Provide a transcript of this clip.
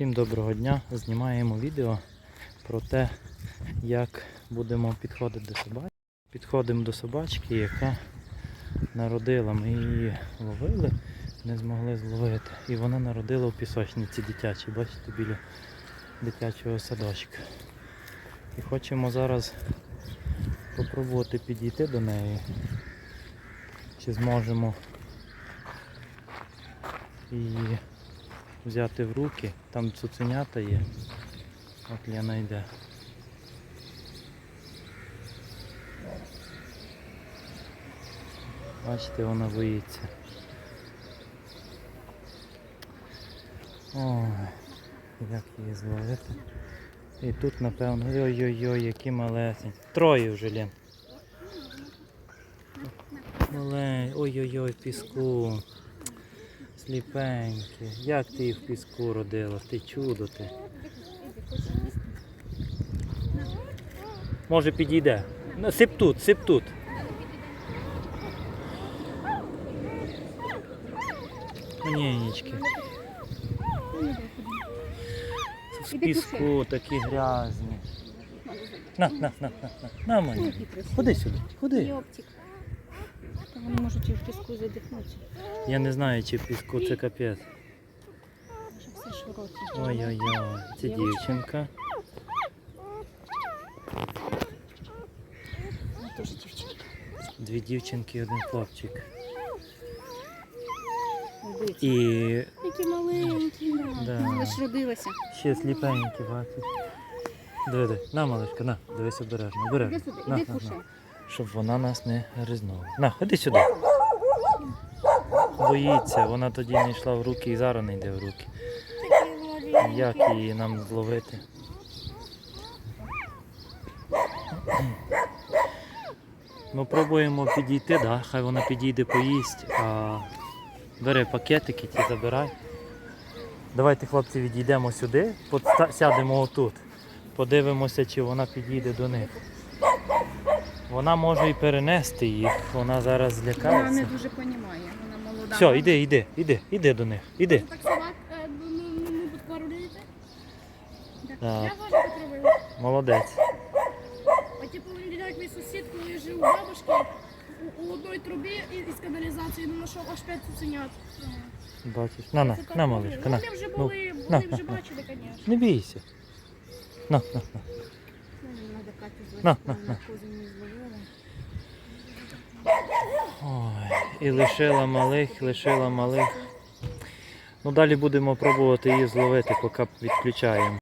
Всім доброго дня. Знімаємо відео про те, як будемо підходити до собачки. Підходимо до собачки, яка народила. Ми її ловили, не змогли зловити. І вона народила в пісочниці дитячій, бачите, біля дитячого садочка. І хочемо зараз попробувати підійти до неї. Чи зможемо її взяти в руки. Там цуценята є. От Лена йде. Бачите, вона боїться. Ой, як її зловити. І тут, напевно, ой-ой-ой, які малесенькі. Троє вже Лен. Малень, ой-ой-ой, піску. Сліпенькі. Як ти їх в піску родила? Ти чудо ти. Може підійде. Ну, Сип тут, сип тут. Нінечки. В піску такі грязні. На, на, на, на, на, на мені. Ходи сюди, ходи. Вони можуть і в піску задихнутися. Я не знаю, чи в піску це капець. Ой-ой-ой, це дівчинка. Теж дівчинка. Дві дівчинки і один хлопчик. І Які маленькі, Да. да. родилася. ще сліпенькі, бачиш. Диви, диви. на малишка, на, дивись обережно, Іди сюди, іди кушай. Щоб вона нас не гризнула. На, ходи сюди. Боїться, вона тоді не йшла в руки і зараз не йде в руки. Як її нам зловити? Ми пробуємо підійти, да? хай вона підійде поїсть, а бери пакетики ті забирай. Давайте, хлопці, відійдемо сюди, подста- сядемо отут. Подивимося, чи вона підійде до них. Вона може і перенести їх, вона зараз Вона не злякається. дуже розуміє, вона молода. Все, іди, іди, іди, іди до них, іди. Так собак е, ну, ну, ну? Так, Я теж так робила. молодець. А типу як мій сусід, коли жив у бабушки, у, у одній трубі і- із каналізації ну, знайшов аж п'ять цуценят. Бачиш. На, на, Це так на, робили. малишка, на. Вони вже Ну, були, на, вони на, вже на. бачили, звісно. Не бійся. На, на, на. На, на, на. Ой, і лишила малих, лишила малих. Ну далі будемо пробувати її зловити, поки відключаємо.